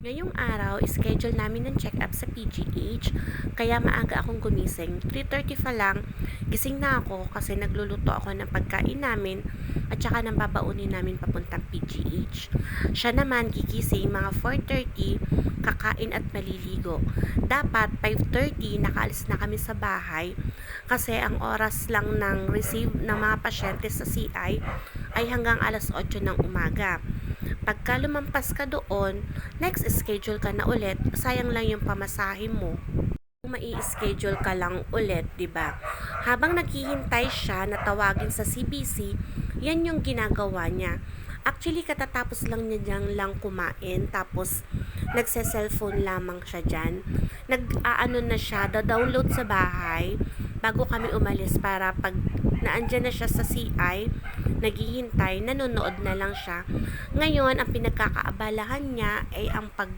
Ngayong araw, schedule namin ng check-up sa PGH, kaya maaga akong gumising. 3.30 pa lang, gising na ako kasi nagluluto ako ng pagkain namin at saka ng babaunin namin papuntang PGH. Siya naman gigising mga 4.30, kakain at maliligo. Dapat 5.30 nakaalis na kami sa bahay kasi ang oras lang ng receive ng mga pasyente sa CI ay hanggang alas 8 ng umaga. Pagka lumampas ka doon, next schedule ka na ulit, sayang lang yung pamasahe mo. Mai-schedule ka lang ulit, 'di ba? Habang naghihintay siya na tawagin sa CBC, yan yung ginagawa niya. Actually, katatapos lang niya dyan lang kumain, tapos nagse-cellphone lamang siya dyan. Nag-aano na siya, da-download sa bahay, bago kami umalis para pag naandyan na siya sa CI, naghihintay, nanonood na lang siya. Ngayon, ang pinagkakaabalahan niya ay ang pag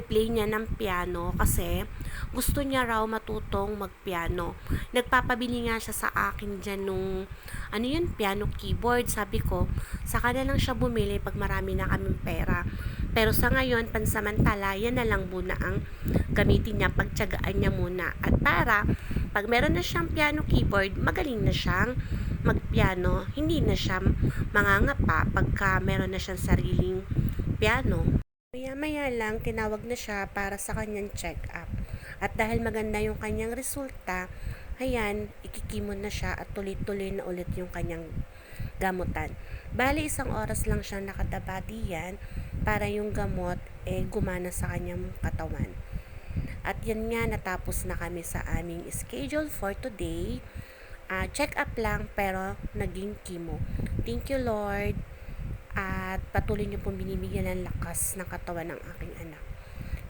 play niya ng piano kasi gusto niya raw matutong magpiano. Nagpapabili nga siya sa akin dyan nung ano yun, piano keyboard. Sabi ko, saka na lang siya bumili pag marami na kaming pera. Pero sa ngayon, pansamantala, yan na lang muna ang gamitin niya, pagtsagaan niya muna. At para, pag meron na siyang piano keyboard, magaling na siyang magpiano. Hindi na siya mangangapa pagka meron na siyang sariling piano. Maya-maya lang, tinawag na siya para sa kanyang check-up. At dahil maganda yung kanyang resulta, ayan, ikikimon na siya at tuloy-tuloy na ulit yung kanyang gamutan. Bali, isang oras lang siya nakadabadi yan para yung gamot eh gumana sa kanyang katawan. At yan nga, natapos na kami sa aming schedule for today. Uh, check up lang pero naging chemo. Thank you Lord at patuloy niyo pong binibigyan ng lakas ng katawan ng aking anak.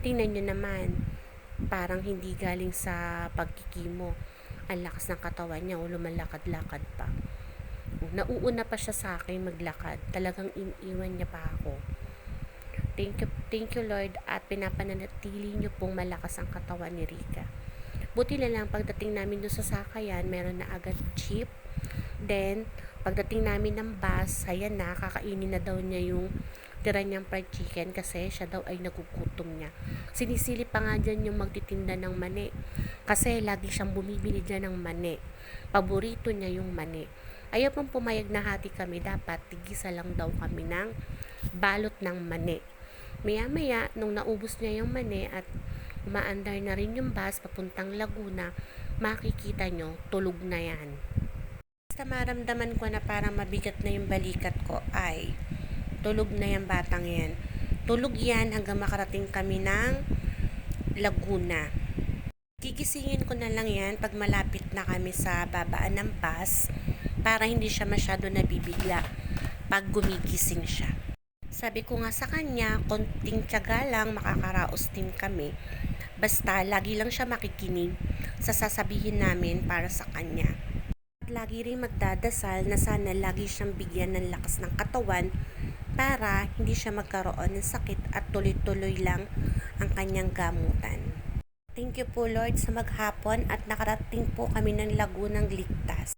Tingnan niyo naman, parang hindi galing sa pagkikimo. Ang lakas ng katawan niya o lumalakad-lakad pa. Nauuna pa siya sa akin maglakad. Talagang iniwan niya pa ako. Thank you, thank you Lord at pinapananatili niyo pong malakas ang katawan ni Rika. Buti na lang pagdating namin doon sa sakayan, meron na agad jeep. Then, pagdating namin ng bus, ayan na, kakainin na daw niya yung tira niyang fried chicken kasi siya daw ay nagugutom niya. Sinisili pa nga dyan yung magtitinda ng mani. Kasi lagi siyang bumibili dyan ng mani. Paborito niya yung mani. Ayaw pang pumayag na hati kami, dapat tigisa lang daw kami ng balot ng mani. Maya-maya, nung naubos niya yung mani at umaandar na rin yung bus papuntang Laguna, makikita nyo, tulog na yan. Basta maramdaman ko na parang mabigat na yung balikat ko ay tulog na yung batang yan. Tulog yan hanggang makarating kami ng Laguna. Gigisingin ko na lang yan pag malapit na kami sa babaan ng bus para hindi siya masyado nabibigla pag gumigising siya. Sabi ko nga sa kanya, konting tiyaga lang makakaraos din kami. Basta lagi lang siya makikinig sa sasabihin namin para sa kanya. Lagi rin magdadasal na sana lagi siyang bigyan ng lakas ng katawan para hindi siya magkaroon ng sakit at tuloy-tuloy lang ang kanyang gamutan. Thank you po Lord sa maghapon at nakarating po kami ng Lagunang ligtas.